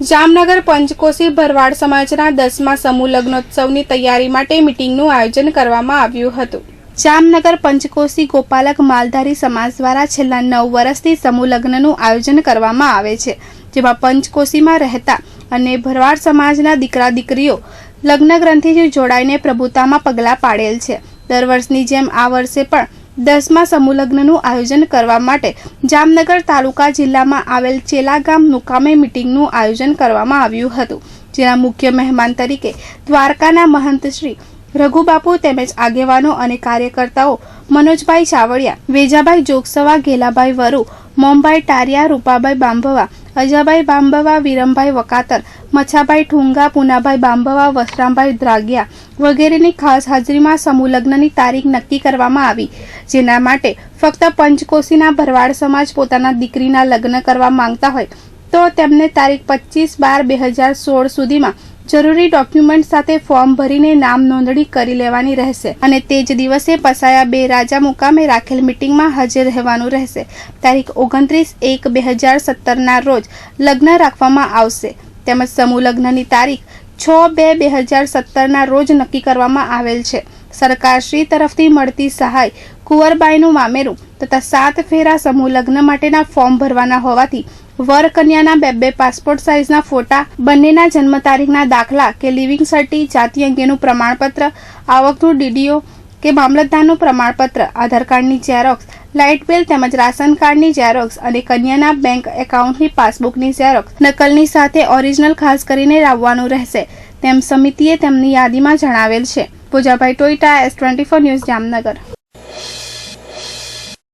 જામનગર, પંચકોશી, ભરવાડ સમાજના દસમા સમૂહ લગ્નોત્સવની તૈયારી માટે મિટિંગનું આયોજન કરવામાં આવ્યું હતું. જામનગર, પંચકોશી, ગોપાલક માલધારી સમાજ દ્વારા છેલ્લા નવ વર્ષથી સમૂહ લગ્નનું આયોજન કરવામાં આવે છે, જેમાં પંચકોશીમાં રહેતા અને ભરવાડ સમાજના દીકરા દીકરીઓ લગ્ન ગ્રંથિથી જોડાઈને પ્રભુતામાં પગલાં પાડેલ છે. દર વર્ષની જેમ આ વર્ષે પણ દસમા સમુલગ્નનું આયોજન કરવા માટે જામનગર તાલુકા જિલ્લામાં આવેલ ચેલા ગામ મુકામે મિટિંગનું આયોજન કરવામાં આવ્યું હતું, જેના મુખ્ય મહેમાન તરીકે દ્વારકાના મહંત શ્રી રઘુબાપુ તેમજ આગેવાનો અને કાર્યકર્તાઓ મનોજભાઈ ચાવડિયા, વેજાભાઈ જોગસવા, ગેલાભાઈ વરુ, મોમભાઈ ટારિયા, રૂપાભાઈ બાંભવા અજાભાઈ બાંબવા, વિરમભાઈ વકાતર મચ્છાભાઈ ઠુંગા, પુનાભાઈ બાંબવા, વસરામભાઈ દ્રાગિયા વગેરેની ખાસ હાજરીમાં સમૂહ લગ્નની તારીખ નક્કી કરવામાં આવી. જેના માટે ફક્ત પંચકોશીના ભરવાડ સમાજ પોતાના દીકરીના લગ્ન કરવા માંગતા હોય, તો તેમને તારીખ પચીસ બાર બે હજાર સોળ સુધીમાં જરૂરી ડોક્યુમેન્ટ સાથે ફોર્મ ભરીને નામ નોંધણી કરી લેવાની રહેશે અને તે જ દિવસે પસાયા બે રાજા મુકામે રાખેલ મિટિંગમાં હાજર રહેવાનું રહેશે. તારીખ ઓગણત્રીસ એક બે હજાર સત્તરના રોજ લગ્ન રાખવામાં આવશે. તેમજ સમૂહ લગ્નની તારીખ છ બે બે હજાર સત્તરના રોજ નક્કી કરવામાં આવેલ છે. સરકારશ્રી તરફથી મળતી સહાય કુંવરબાઈનું મામેરું તથા સાત ફેરા સમૂહ લગ્ન માટેના ફોર્મ ભરવાના હોવાથી વર કન્યાના બે બે પાસપોર્ટ સાઇઝના ફોટા, બંનેના જન્મ તારીખના દાખલા કે લિવિંગ સર્ટી, જાતિ અંગેનું પ્રમાણપત્ર, આવકનું ડીડીઓ કે મામલતદારનું પ્રમાણપત્ર, આધાર કાર્ડની ઝેરોક્સ લાઇટ બિલ તેમજ રાશન કાર્ડની ઝેરોક્સ અને કન્યાના બેંક એકાઉન્ટની પાસબુકની ઝેરોક્સ નકલની સાથે ઓરિજિનલ ખાસ કરીને લાવવાનું રહેશે. તેમ સમિતિએ તેમની યાદીમાં જણાવેલ છે. પૂજાભાઈ ટોઈટા S twenty four news Jamnagar.